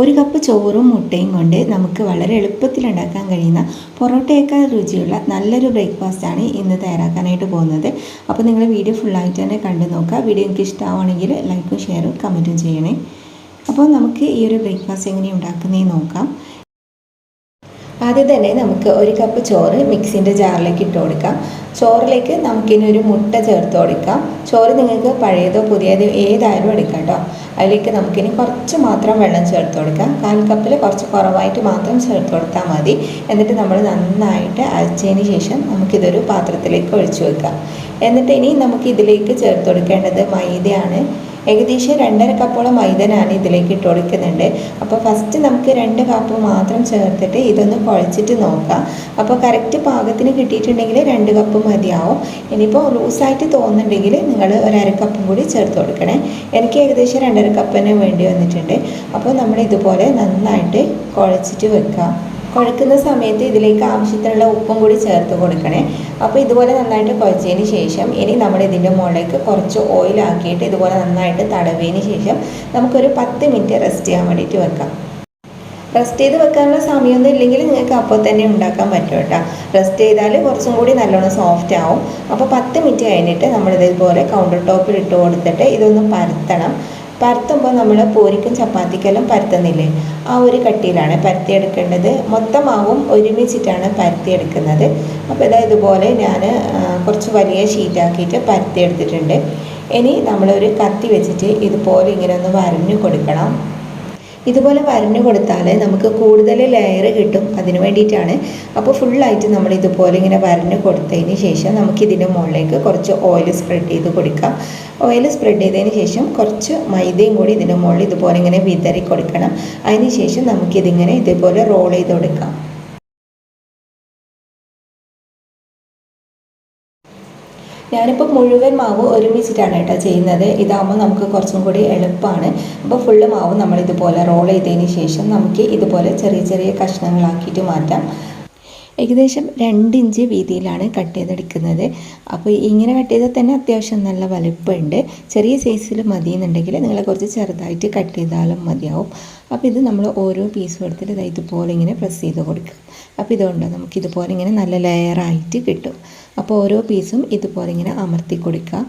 ഒരു കപ്പ് ചോറും മുട്ടയും കൊണ്ട് നമുക്ക് വളരെ എളുപ്പത്തിൽ ഉണ്ടാക്കാൻ കഴിയുന്ന പൊറോട്ടയേക്കാൾ രുചിയുള്ള നല്ലൊരു ബ്രേക്ക്ഫാസ്റ്റാണ് ഇന്ന് തയ്യാറാക്കാനായിട്ട് പോകുന്നത്. അപ്പോൾ നിങ്ങൾ വീഡിയോ ഫുള്ളായിട്ട് തന്നെ കണ്ടു നോക്കുക. വീഡിയോ എനിക്ക് ഇഷ്ടമാവുകയാണെങ്കിൽ ലൈക്കും ഷെയറും കമന്റും ചെയ്യണേ. അപ്പോൾ നമുക്ക് ഈ ഒരു ബ്രേക്ക്ഫാസ്റ്റ് എങ്ങനെ ഉണ്ടാക്കുന്നതെന്ന് നോക്കാം. ആദ്യം തന്നെ നമുക്ക് ഒരു കപ്പ് ചോറ് മിക്സിന്റെ ജാറിലേക്ക് ഇട്ട് കൊടുക്കാം. ചോറിലേക്ക് നമുക്കിനി ഒരു മുട്ട ചേർത്ത് കൊടുക്കാം. ചോറ് നിങ്ങൾക്ക് പഴയതോ പുതിയതോ ഏതായാലും എടുക്കാം കേട്ടോ. അതിലേക്ക് നമുക്കിനി കുറച്ച് മാത്രം വെള്ളം ചേർത്ത് കൊടുക്കാം. കാൽ കപ്പിൽ കുറച്ച് കുറവായിട്ട് മാത്രം ചേർത്ത് കൊടുത്താൽ മതി. എന്നിട്ട് നമ്മൾ നന്നായിട്ട് അരച്ചതിന് ശേഷം നമുക്കിതൊരു പാത്രത്തിലേക്ക് ഒഴിച്ചു വെക്കാം. എന്നിട്ട് ഇനി നമുക്ക് ഇതിലേക്ക് ചേർത്ത് കൊടുക്കേണ്ടത് മൈദയാണ്. ഏകദേശം രണ്ടര കപ്പോളം മൈദ ഞാൻ ഇതിലേക്ക് ഇട്ട് കൊടുക്കുന്നുണ്ട്. അപ്പോൾ ഫസ്റ്റ് നമുക്ക് രണ്ട് കപ്പ് മാത്രം ചേർത്തിട്ട് ഇതൊന്ന് കുഴച്ചിട്ട് നോക്കാം. അപ്പോൾ കറക്റ്റ് പാകത്തിന് കിട്ടിയിട്ടുണ്ടെങ്കിൽ രണ്ട് കപ്പ് മതിയാവും. ഇനിയിപ്പോൾ ലൂസായിട്ട് തോന്നുന്നുണ്ടെങ്കിൽ നിങ്ങൾ ഒരര കപ്പും കൂടി ചേർത്ത് കൊടുക്കണേ. എനിക്ക് ഏകദേശം രണ്ടര കപ്പിന് വേണ്ടി വന്നിട്ടുണ്ട്. അപ്പോൾ നമ്മൾ ഇതുപോലെ നന്നായിട്ട് കുഴച്ചിട്ട് വെക്കാം. കുഴക്കുന്ന സമയത്ത് ഇതിലേക്ക് ആവശ്യത്തിനുള്ള ഉപ്പും കൂടി ചേർത്ത് കൊടുക്കണേ. അപ്പോൾ ഇതുപോലെ നന്നായിട്ട് കുഴച്ചതിന് ശേഷം ഇനി നമ്മൾ ഇതിന്റെ മുകളിലേക്ക് കുറച്ച് ഓയിലാക്കിയിട്ട് ഇതുപോലെ നന്നായിട്ട് തടവിയതിന് ശേഷം നമുക്കൊരു പത്ത് മിനിറ്റ് റെസ്റ്റ് ചെയ്യാൻ വേണ്ടിയിട്ട് വെക്കാം. റെസ്റ്റ് ചെയ്ത് വെക്കാനുള്ള സമയമൊന്നും ഇല്ലെങ്കിൽ നിങ്ങൾക്ക് അപ്പോൾ തന്നെ ഉണ്ടാക്കാൻ പറ്റും കേട്ടോ. റെസ്റ്റ് ചെയ്താൽ കുറച്ചും കൂടി നല്ലോണം സോഫ്റ്റ് ആവും. അപ്പോൾ പത്ത് മിനിറ്റ് കഴിഞ്ഞിട്ട് നമ്മൾ ഇതേപോലെ കൗണ്ടർ ടോപ്പിൽ ഇട്ട് കൊടുത്തിട്ട് ഇതൊന്ന് പരത്തണം. പരത്തുമ്പോൾ നമ്മൾ പൂരിക്കും ചപ്പാത്തിക്കെല്ലാം പരത്തുന്നില്ലേ? ആ ഒരു കട്ടിയിലാണ് പരത്തിയെടുക്കേണ്ടത്. മൊത്തമാവും ഒരുമിച്ചിട്ടാണ് പരത്തിയെടുക്കുന്നത്. അപ്പോൾ ഇതാ ഇതുപോലെ ഞാൻ കുറച്ച് വലിയ ഷീറ്റാക്കിയിട്ട് പരത്തിയെടുത്തിട്ടുണ്ട്. ഇനി നമ്മളൊരു കത്തി വെച്ചിട്ട് ഇതുപോലെ ഇങ്ങനെ ഒന്ന് വരഞ്ഞു കൊടുക്കണം. ഇതുപോലെ വരഞ്ഞു കൊടുത്താൽ നമുക്ക് കൂടുതൽ ലെയർ കിട്ടും അതിന് വേണ്ടിയിട്ടാണ്. അപ്പോൾ ഫുള്ളായിട്ട് നമ്മൾ ഇതുപോലെ ഇങ്ങനെ വരഞ്ഞു കൊടുത്തതിന് ശേഷം നമുക്ക് ഇതിന്റെ മുകളിലേക്ക് കുറച്ച് ഓയിൽ സ്പ്രെഡ് ചെയ്ത് കൊടുക്കാം. ഓയിൽ സ്പ്രെഡ് ചെയ്തതിന് ശേഷം കുറച്ച് മൈദയും കൂടി ഇതിന്റെ മുകളിൽ ഇതുപോലെ ഇങ്ങനെ വിതറി കൊടുക്കണം. അതിന് ശേഷം നമുക്കിതിങ്ങനെ ഇതുപോലെ റോൾ ചെയ്ത് കൊടുക്കാം. ഞാനിപ്പോൾ മുഴുവൻ മാവ് ഒരുമിച്ചിട്ടാണ് കേട്ടോ ചെയ്യുന്നത്. ഇതാകുമ്പോൾ നമുക്ക് കുറച്ചും കൂടി എളുപ്പമാണ് അപ്പോൾ ഫുള്ള് മാവ് നമ്മൾ ഇതുപോലെ റോൾ ചെയ്തതിന് ശേഷം നമുക്ക് ഇതുപോലെ ചെറിയ ചെറിയ കഷ്ണങ്ങളാക്കിയിട്ട് മാറ്റാം. ഏകദേശം രണ്ട് ഇഞ്ച് വീതിയിലാണ് കട്ട് ചെയ്തെടുക്കുന്നത്. അപ്പോൾ ഇങ്ങനെ കട്ട് ചെയ്താൽ തന്നെ അത്യാവശ്യം നല്ല വലിപ്പമുണ്ട്. ചെറിയ സൈസിൽ മതി എന്നുണ്ടെങ്കിൽ നിങ്ങളെ കുറച്ച് ചെറുതായിട്ട് കട്ട് ചെയ്താലും മതിയാവും. അപ്പോൾ ഇത് നമ്മൾ ഓരോ പീസും എടുത്തിട്ട് ഇതാ ഇതുപോലെ ഇങ്ങനെ പ്രസ് ചെയ്ത് കൊടുക്കും അപ്പോൾ ഇതുകൊണ്ട് നമുക്ക് ഇതുപോലെ ഇങ്ങനെ നല്ല ലെയറായിട്ട് കിട്ടും. അപ്പോൾ ഓരോ പീസും ഇതുപോലെ ഇങ്ങനെ അമർത്തി കൊടുക്കുക.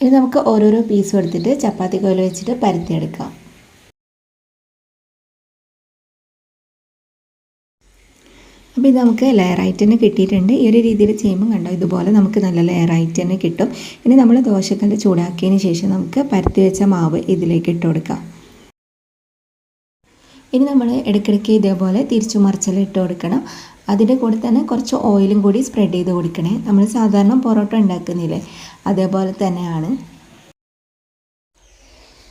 ഇനി നമുക്ക് ഓരോരോ പീസ് എടുത്തിട്ട് ചപ്പാത്തി കോല വെച്ചിട്ട് പരത്തിയെടുക്കാം. അപ്പോൾ ഇത് നമുക്ക് ലെയറായിട്ട് തന്നെ കിട്ടിയിട്ടുണ്ട്. ഈ ഒരു രീതിയിൽ ചെയ്യുമ്പോൾ കണ്ടോ ഇതുപോലെ നമുക്ക് നല്ല ലെയറായിട്ട് തന്നെ കിട്ടും. ഇനി നമ്മൾ ദോശക്കല്ല് ചൂടാക്കിയതിന് ശേഷം നമുക്ക് പരത്തി വെച്ച മാവ് ഇതിലേക്ക് ഇട്ട് കൊടുക്കാം. ഇനി നമ്മൾ ഇടയ്ക്കിടയ്ക്ക് ഇതേപോലെ തിരിച്ചു മറിച്ചെല്ലാം ഇട്ട് കൊടുക്കണം. അതിന്റെ കൂടെ തന്നെ കുറച്ച് ഓയിലും കൂടി സ്പ്രെഡ് ചെയ്ത് കൊടുക്കണേ. നമ്മൾ സാധാരണ പൊറോട്ട ഉണ്ടാക്കുന്നില്ലേ? അതേപോലെ തന്നെയാണ്.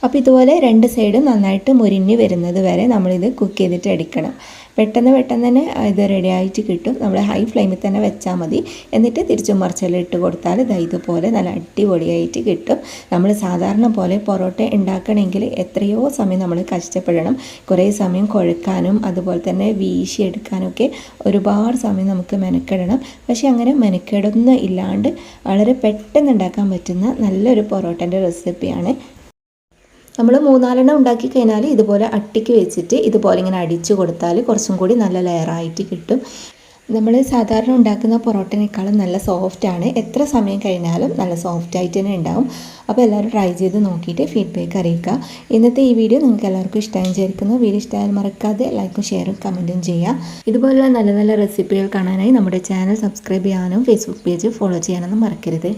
അപ്പോൾ ഇതുപോലെ രണ്ട് സൈഡും നന്നായിട്ട് മുരിഞ്ഞ് വരുന്നത് വരെ നമ്മളിത് കുക്ക് ചെയ്തിട്ട് എടുക്കണം. പെട്ടെന്ന് പെട്ടെന്ന് തന്നെ ഇത് റെഡി ആയിട്ട് കിട്ടും. നമ്മൾ ഹൈ ഫ്ലെയിമിൽ തന്നെ വെച്ചാൽ മതി. എന്നിട്ട് തിരിച്ചും മറിച്ചെല്ലാം ഇട്ട് കൊടുത്താൽ ഇത് ഇതുപോലെ നല്ല അടിപൊളിയായിട്ട് കിട്ടും. നമ്മൾ സാധാരണ പോലെ പൊറോട്ട ഉണ്ടാക്കണമെങ്കിൽ എത്രയോ സമയം നമ്മൾ കഷ്ടപ്പെടണം. കുറേ സമയം കുഴക്കാനും അതുപോലെ തന്നെ വീശിയെടുക്കാനൊക്കെ ഒരുപാട് സമയം നമുക്ക് മെനക്കെടണം. പക്ഷേ അങ്ങനെ മെനക്കെടൊന്നും ഇല്ലാണ്ട് വളരെ പെട്ടെന്ന് ഉണ്ടാക്കാൻ പറ്റുന്ന നല്ലൊരു പൊറോട്ടന്റെ റെസിപ്പിയാണ് നമ്മൾ മൂന്നാലെണ്ണം ഉണ്ടാക്കി കഴിഞ്ഞാൽ ഇതുപോലെ അട്ടിക്ക് വെച്ചിട്ട് ഇതുപോലെ ഇങ്ങനെ അടിച്ചു കൊടുത്താൽ കുറച്ചും കൂടി നല്ല ലെയറായിട്ട് കിട്ടും. നമ്മൾ സാധാരണ ഉണ്ടാക്കുന്ന പൊറോട്ടനേക്കാളും നല്ല സോഫ്റ്റാണ് എത്ര സമയം കഴിഞ്ഞാലും നല്ല സോഫ്റ്റ് ആയിട്ട് തന്നെ ഉണ്ടാവും. അപ്പോൾ എല്ലാവരും ട്രൈ ചെയ്ത് നോക്കിയിട്ട് ഫീഡ്ബാക്ക് അറിയിക്കുക. ഇന്നത്തെ ഈ വീഡിയോ നിങ്ങൾക്ക് എല്ലാവർക്കും ഇഷ്ടമായി വിചാരിക്കുന്നു. വീഡിയോ ഇഷ്ടമായാൽ മറക്കാതെ ലൈക്കും ഷെയറും കമന്റും ചെയ്യുക. ഇതുപോലുള്ള നല്ല നല്ല റെസിപ്പികൾ കാണാനായി നമ്മുടെ ചാനൽ സബ്സ്ക്രൈബ് ചെയ്യാനും ഫേസ്ബുക്ക് പേജ് ഫോളോ ചെയ്യാനൊന്നും മറക്കരുത്.